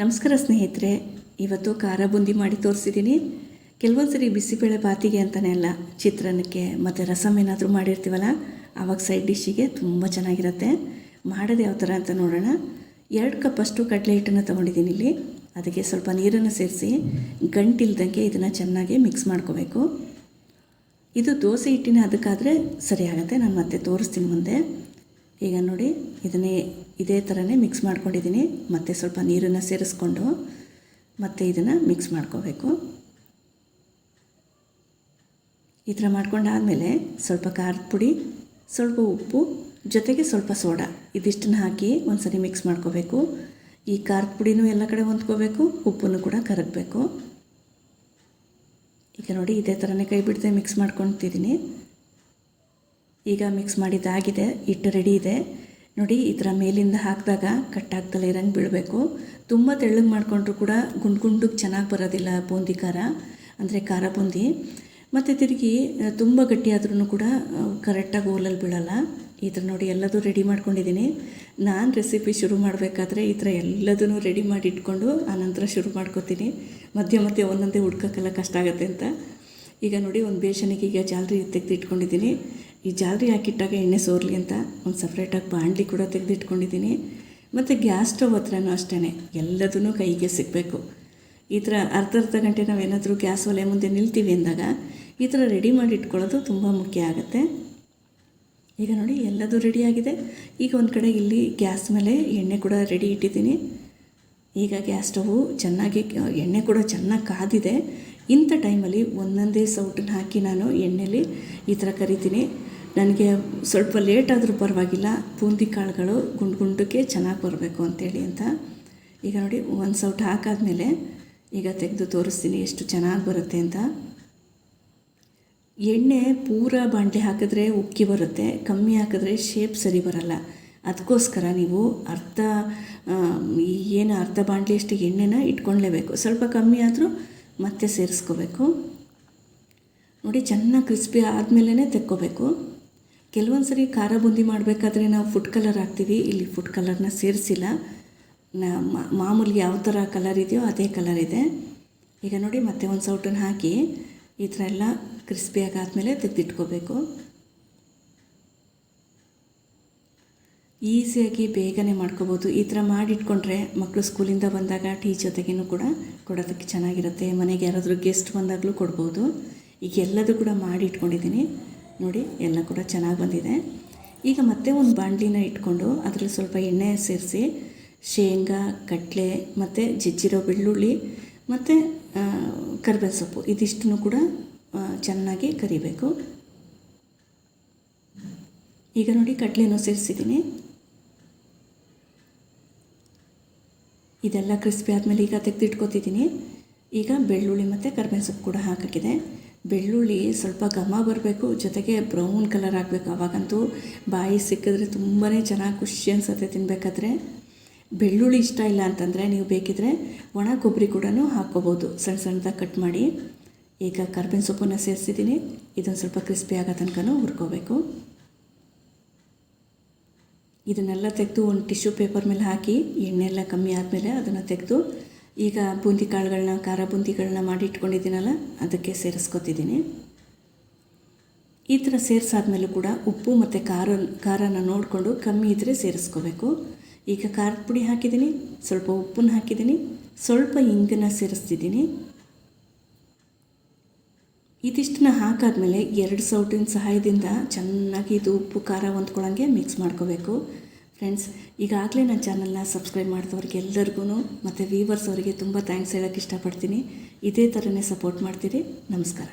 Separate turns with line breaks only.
ನಮಸ್ಕಾರ ಸ್ನೇಹಿತರೆ, ಇವತ್ತು ಖಾರ ಬುಂದಿ ಮಾಡಿ ತೋರಿಸಿದ್ದೀನಿ. ಕೆಲವೊಂದು ಸರಿ ಬಿಸಿಬೇಳೆ ಬಾತಿಗೆ ಅಂತಲೇ ಅಲ್ಲ, ಚಿತ್ರಾನ್ನಕ್ಕೆ ಮತ್ತು ರಸಮ್ ಏನಾದರೂ ಮಾಡಿರ್ತೀವಲ್ಲ, ಆವಾಗ ಸೈಡ್ ಡಿಶ್ಶಿಗೆ ತುಂಬ ಚೆನ್ನಾಗಿರುತ್ತೆ. ಮಾಡೋದು ಯಾವ ಥರ ಅಂತ ನೋಡೋಣ. ಎರಡು ಕಪ್ಪಷ್ಟು ಕಡಲೆ ಹಿಟ್ಟನ್ನು ತೊಗೊಂಡಿದ್ದೀನಿ ಇಲ್ಲಿ. ಅದಕ್ಕೆ ಸ್ವಲ್ಪ ನೀರನ್ನು ಸೇರಿಸಿ, ಗಂಟಿಲ್ದಂಗೆ ಇದನ್ನು ಚೆನ್ನಾಗಿ ಮಿಕ್ಸ್ ಮಾಡ್ಕೋಬೇಕು. ಇದು ದೋಸೆ ಹಿಟ್ಟಿನ ಅದಕ್ಕಾದರೆ ಸರಿಯಾಗತ್ತೆ, ನಾನು ಮತ್ತೆ ತೋರಿಸ್ತೀನಿ ಮುಂದೆ. ಈಗ ನೋಡಿ, ಇದನ್ನೇ ಇದೇ ಥರನೇ ಮಿಕ್ಸ್ ಮಾಡ್ಕೊಂಡಿದ್ದೀನಿ. ಮತ್ತು ಸ್ವಲ್ಪ ನೀರನ್ನು ಸೇರಿಸ್ಕೊಂಡು ಮತ್ತೆ ಇದನ್ನು ಮಿಕ್ಸ್ ಮಾಡ್ಕೋಬೇಕು. ಈ ಥರ ಮಾಡ್ಕೊಂಡಾದಮೇಲೆ ಸ್ವಲ್ಪ ಖಾರದ ಪುಡಿ, ಸ್ವಲ್ಪ ಉಪ್ಪು, ಜೊತೆಗೆ ಸ್ವಲ್ಪ ಸೋಡಾ. ಇದಿಷ್ಟನ್ನು ಹಾಕಿ ಒಂದ್ಸರಿ ಮಿಕ್ಸ್ ಮಾಡ್ಕೋಬೇಕು. ಈ ಖಾರದ ಪುಡಿನೂ ಎಲ್ಲ ಕಡೆ ಹೊಂದ್ಕೋಬೇಕು ಉಪ್ಪನ್ನು ಕೂಡ ಕರಗಬೇಕು. ಈಗ ನೋಡಿ, ಇದೇ ಥರನೇ ಕೈ ಬಿಡದೆ ಮಿಕ್ಸ್ ಮಾಡ್ಕೊತಿದ್ದೀನಿ. ಈಗ ಮಿಕ್ಸ್ ಮಾಡಿದ್ದಾಗಿದೆ, ಹಿಟ್ಟು ರೆಡಿ ಇದೆ. ನೋಡಿ, ಈ ಥರ ಮೇಲಿಂದ ಹಾಕಿದಾಗ ಕಟ್ಟಾಗ್ತಲೇ ಇರಂಗೆ ಬೀಳಬೇಕು. ತುಂಬ ತೆಳ್ಳಗೆ ಮಾಡಿಕೊಂಡ್ರು ಕೂಡ ಗುಂಡು ಗುಂಡಿಗೆ ಚೆನ್ನಾಗಿ ಬರೋದಿಲ್ಲ ಬೂಂದಿ ಖಾರ, ಅಂದರೆ ಖಾರ ಬೂಂದಿ. ಮತ್ತು ತಿರುಗಿ ತುಂಬ ಗಟ್ಟಿಯಾದ್ರೂ ಕೂಡ ಕರೆಕ್ಟಾಗಿ ಓಲಲ್ಲಿ ಬೀಳಲ್ಲ. ಈ ಥರ ನೋಡಿ, ಎಲ್ಲದೂ ರೆಡಿ ಮಾಡ್ಕೊಂಡಿದ್ದೀನಿ. ನಾನು ರೆಸಿಪಿ ಶುರು ಮಾಡಬೇಕಾದ್ರೆ ಈ ಥರ ಎಲ್ಲದನ್ನು ರೆಡಿ ಮಾಡಿ ಇಟ್ಕೊಂಡು ಆನಂತರ ಶುರು ಮಾಡ್ಕೋತೀನಿ. ಮಧ್ಯೆ ಮಧ್ಯೆ ಒಂದೊಂದೇ ಹುಡ್ಕೋಕ್ಕೆಲ್ಲ ಕಷ್ಟ ಆಗುತ್ತೆ ಅಂತ. ಈಗ ನೋಡಿ, ಒಂದು ಬೇಸನಿಗೆ ಈಗ ಜಾಲರಿ ತೆಗೆದು ಇಟ್ಕೊಂಡಿದ್ದೀನಿ ಈ ಜಾಲರಿ ಹಾಕಿಟ್ಟಾಗ ಎಣ್ಣೆ ಸೋರಲಿ ಅಂತ ಒಂದು ಸಪ್ರೇಟಾಗಿ ಬಾಣಲಿ ಕೂಡ ತೆಗೆದಿಟ್ಕೊಂಡಿದ್ದೀನಿ. ಮತ್ತು ಗ್ಯಾಸ್ ಸ್ಟವ್ ಹತ್ರನೂ ಅಷ್ಟೇ ಎಲ್ಲದೂ ಕೈಗೆ ಸಿಗಬೇಕು. ಈ ಥರ ಅರ್ಧ ಅರ್ಧ ಗಂಟೆ ನಾವೇನಾದರೂ ಗ್ಯಾಸ್ ಒಲೆ ಮುಂದೆ ನಿಲ್ತೀವಿ ಅಂದಾಗ ಈ ಥರ ರೆಡಿ ಮಾಡಿ ಇಟ್ಕೊಳ್ಳೋದು ತುಂಬ ಮುಖ್ಯ ಆಗುತ್ತೆ. ಈಗ ನೋಡಿ, ಎಲ್ಲದೂ ರೆಡಿಯಾಗಿದೆ ಈಗ ಒಂದು ಕಡೆ ಇಲ್ಲಿ ಗ್ಯಾಸ್ ಮೇಲೆ ಎಣ್ಣೆ ಕೂಡ ರೆಡಿ ಇಟ್ಟಿದ್ದೀನಿ. ಈಗ ಗ್ಯಾಸ್ ಸ್ಟವು ಚೆನ್ನಾಗಿ ಎಣ್ಣೆ ಕೂಡ ಚೆನ್ನಾಗಿ ಕಾದಿದೆ. ಇಂಥ ಟೈಮಲ್ಲಿ ಒಂದೊಂದೇ ಸೌಟನ್ನು ಹಾಕಿ ನಾನು ಎಣ್ಣೆಲಿ ಈ ಥರ ಕರಿತೀನಿ. ನನಗೆ ಸ್ವಲ್ಪ ಲೇಟ್ ಆದರೂ ಪರವಾಗಿಲ್ಲ, ಬೂಂದಿ ಕಾಳುಗಳು ಗುಂಡು ಗುಂಡಕ್ಕೆ ಚೆನ್ನಾಗಿ ಬರಬೇಕು ಅಂತೇಳಿ ಅಂತ. ಈಗ ನೋಡಿ, ಒಂದು ಸೌಟ್ ಹಾಕಾದ್ಮೇಲೆ ಈಗ ತೆಗೆದು ತೋರಿಸ್ತೀನಿ ಎಷ್ಟು ಚೆನ್ನಾಗಿ ಬರುತ್ತೆ ಅಂತ. ಎಣ್ಣೆ ಪೂರ ಬಾಣಲೆ ಹಾಕಿದ್ರೆ ಉಕ್ಕಿ ಬರುತ್ತೆ, ಕಮ್ಮಿ ಹಾಕಿದ್ರೆ ಶೇಪ್ ಸರಿ ಬರಲ್ಲ. ಅದಕ್ಕೋಸ್ಕರ ನೀವು ಅರ್ಧ ಏನು ಅರ್ಧ ಬಾಣಲಿಯಷ್ಟು ಎಣ್ಣೆನ ಇಟ್ಕೊಳ್ಳೇಬೇಕು ಸ್ವಲ್ಪ ಕಮ್ಮಿ ಆದರೂ ಮತ್ತೆ ಸೇರಿಸ್ಕೋಬೇಕು. ನೋಡಿ ಚೆನ್ನಾಗಿ ಕ್ರಿಸ್ಪಿ ಆದಮೇಲೆ ತೆಕ್ಕೋಬೇಕು. ಕೆಲವೊಂದು ಸರಿ ಖಾರ ಬುಂದಿ ಮಾಡಬೇಕಾದ್ರೆ ನಾವು ಫುಡ್ ಕಲರ್ ಹಾಕ್ತೀವಿ. ಇಲ್ಲಿ ಫುಡ್ ಕಲರ್ನ ಸೇರಿಸಿಲ್ಲ. ಮಾಮೂಲಿ ಯಾವ ಥರ ಕಲರ್ ಇದೆಯೋ ಅದೇ ಕಲರ್ ಇದೆ. ಈಗ ನೋಡಿ ಮತ್ತೆ ಒಂದು ಸೌಟನ್ನು ಹಾಕಿ ಈ ಥರ ಎಲ್ಲ ಕ್ರಿಸ್ಪಿಯಾಗಿ ಆದಮೇಲೆ ತೆಗೆದಿಟ್ಕೋಬೇಕು. ಈಸಿಯಾಗಿ ಬೇಗನೆ ಮಾಡ್ಕೋಬೋದು. ಈ ಥರ ಮಾಡಿಟ್ಕೊಂಡ್ರೆ ಮಕ್ಕಳು ಸ್ಕೂಲಿಂದ ಬಂದಾಗ ಟೀ ಜೊತೆಗೇನು ಕೂಡ ಕೊಡೋದಕ್ಕೆ ಚೆನ್ನಾಗಿರುತ್ತೆ. ಮನೆಗೆ ಯಾರಾದರೂ ಗೆಸ್ಟ್ ಬಂದಾಗಲೂ ಕೊಡ್ಬೋದು. ಈಗ ಎಲ್ಲದೂ ಕೂಡ ಮಾಡಿ ಇಟ್ಕೊಂಡಿದ್ದೀನಿ ನೋಡಿ, ಎಲ್ಲ ಕೂಡ ಚೆನ್ನಾಗಿ ಬಂದಿದೆ. ಈಗ ಮತ್ತೆ ಒಂದು ಬಾಣಲಿನ ಇಟ್ಕೊಂಡು ಅದರಲ್ಲಿ ಸ್ವಲ್ಪ ಎಣ್ಣೆ ಸೇರಿಸಿ, ಶೇಂಗಾ, ಕಡಲೆ ಮತ್ತು ಜಜ್ಜಿರೋ ಬೆಳ್ಳುಳ್ಳಿ ಮತ್ತು ಕರಿಬೇವು ಸೊಪ್ಪು ಇದಿಷ್ಟನ್ನು ಕೂಡ ಚೆನ್ನಾಗಿ ಕರಿಬೇಕು. ಈಗ ನೋಡಿ, ಕಡಲೆನೂ ಸೇರಿಸಿದ್ದೀನಿ. ಇದೆಲ್ಲ ಕ್ರಿಸ್ಪಿ ಆದಮೇಲೆ ಈಗ ತೆಗೆದಿಟ್ಕೋತಿದ್ದೀನಿ ಈಗ ಬೆಳ್ಳುಳ್ಳಿ ಮತ್ತು ಕರ್ಬೇವಿನ ಸೊಪ್ಪು ಕೂಡ ಹಾಕಿದೆ ಬೆಳ್ಳುಳ್ಳಿ ಸ್ವಲ್ಪ ಘಮ ಬರಬೇಕು, ಜೊತೆಗೆ ಬ್ರೌನ್ ಕಲರ್ ಆಗಬೇಕು ಆವಾಗಂತೂ. ಬಾಯಿ ಸಿಕ್ಕಿದ್ರೆ ತುಂಬಾ ಚೆನ್ನಾಗಿ ಖುಷಿ ಅನಿಸುತ್ತೆ ತಿನ್ನಬೇಕಾದ್ರೆ ಬೆಳ್ಳುಳ್ಳಿ ಇಷ್ಟ ಇಲ್ಲ ಅಂತಂದರೆ ನೀವು ಬೇಕಿದ್ರೆ ಒಣ ಕೊಬ್ಬರಿ ಕೂಡ ಹಾಕ್ಕೋಬೋದು ಸಣ್ಣ ಸಣ್ಣದಾಗಿ ಕಟ್ ಮಾಡಿ. ಈಗ ಕರ್ಬೇವಿನ ಸೊಪ್ಪನ್ನು ಸೇರಿಸಿದ್ದೀನಿ ಇದೊಂದು ಸ್ವಲ್ಪ ಕ್ರಿಸ್ಪಿ ಆಗೋ ತನಕ ಹುರ್ಕೋಬೇಕು. ಇದನ್ನೆಲ್ಲ ತೆಗೆದು ಒಂದು ಟಿಶ್ಯೂ ಪೇಪರ್ ಮೇಲೆ ಹಾಕಿ ಎಣ್ಣೆ ಎಲ್ಲ ಕಮ್ಮಿ ಆದಮೇಲೆ ಅದನ್ನು ತೆಗೆದು, ಈಗ ಬೂಂದಿ ಕಾಳುಗಳನ್ನ ಖಾರ ಬೂಂದಿಗಳನ್ನ ಮಾಡಿ ಇಟ್ಕೊಂಡಿದ್ದೀನಲ್ಲ, ಅದಕ್ಕೆ ಸೇರಿಸ್ಕೊತಿದ್ದೀನಿ. ಈ ಥರ ಸೇರಿಸಾದ್ಮೇಲೂ ಕೂಡ ಉಪ್ಪು ಮತ್ತು ಖಾರ, ಖಾರನ ನೋಡಿಕೊಂಡು ಕಮ್ಮಿ ಇದ್ದರೆ ಸೇರಿಸ್ಕೋಬೇಕು. ಈಗ ಖಾರದ ಪುಡಿ ಹಾಕಿದ್ದೀನಿ, ಸ್ವಲ್ಪ ಉಪ್ಪನ್ನು ಹಾಕಿದ್ದೀನಿ, ಸ್ವಲ್ಪ ಇಂಗನ್ನು ಸೇರಿಸ್ತಿದ್ದೀನಿ. ಇದಿಷ್ಟನ್ನ ಹಾಕಾದ್ಮೇಲೆ ಎರಡು ಸೌಟಿನ ಸಹಾಯದಿಂದ ಚೆನ್ನಾಗಿ ಇದು ಉಪ್ಪು, ಖಾರ ಹೊಂದ್ಕೊಳ್ಳೋಂಗೆ ಮಿಕ್ಸ್ ಮಾಡ್ಕೋಬೇಕು. ಫ್ರೆಂಡ್ಸ್ ಈಗಾಗಲೇ ನನ್ನ ಚಾನಲ್ನ ಸಬ್ಸ್ಕ್ರೈಬ್ ಮಾಡಿದವ್ರಿಗೆ ಎಲ್ಲರಿಗೂ ಮತ್ತು ವೀವರ್ಸ್ ಅವರಿಗೆ ತುಂಬ ಥ್ಯಾಂಕ್ಸ್ ಹೇಳೋಕ್ಕೆ ಇಷ್ಟಪಡ್ತೀನಿ. ಇದೇ ಥರನೇ ಸಪೋರ್ಟ್ ಮಾಡ್ತೀರಿ. ನಮಸ್ಕಾರ.